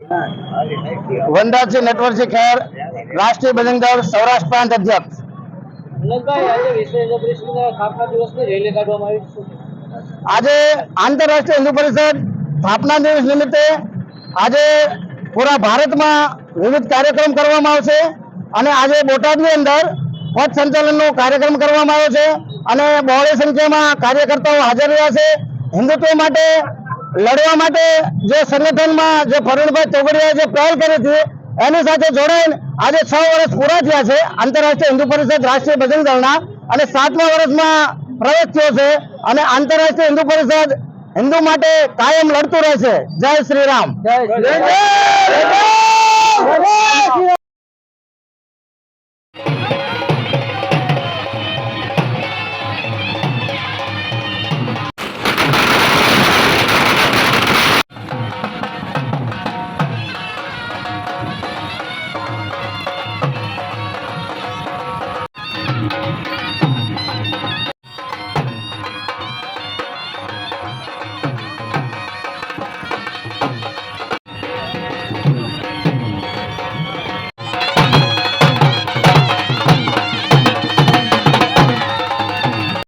વનરાજસિંહ નટવરજી ખેર રાષ્ટ્રીય બજરંગ દળ સૌરાષ્ટ્ર પ્રાંત અધ્યક્ષ. આજે આંતરરાષ્ટ્રીય હિન્દુ પરિષદ સ્થાપના દિવસ નિમિત્તે આજે પૂરા ભારતમાં વિવિધ કાર્યક્રમ કરવામાં આવશે અને આજે બોટાદની અંદર પથ સંચાલનનો કાર્યક્રમ કરવામાં આવ્યો છે અને બહોળી સંખ્યામાં કાર્યકર્તાઓ હાજર રહ્યા છે. હિન્દુત્વ માટે લડવા માટે જે સંગઠનમાં જે ફરુણભાઈ તોગડિયાએ જે પહેલ કરી હતી એની સાથે જોડાઈને આજે છ વર્ષ પૂરા થયા છે આંતરરાષ્ટ્રીય હિન્દુ પરિષદ રાષ્ટ્રીય ભજન દળના અને સાતમા વર્ષમાં પ્રવેશ થયો છે અને આંતરરાષ્ટ્રીય હિન્દુ પરિષદ હિન્દુ માટે કાયમ લડતું રહેશે. જય શ્રી રામ. જય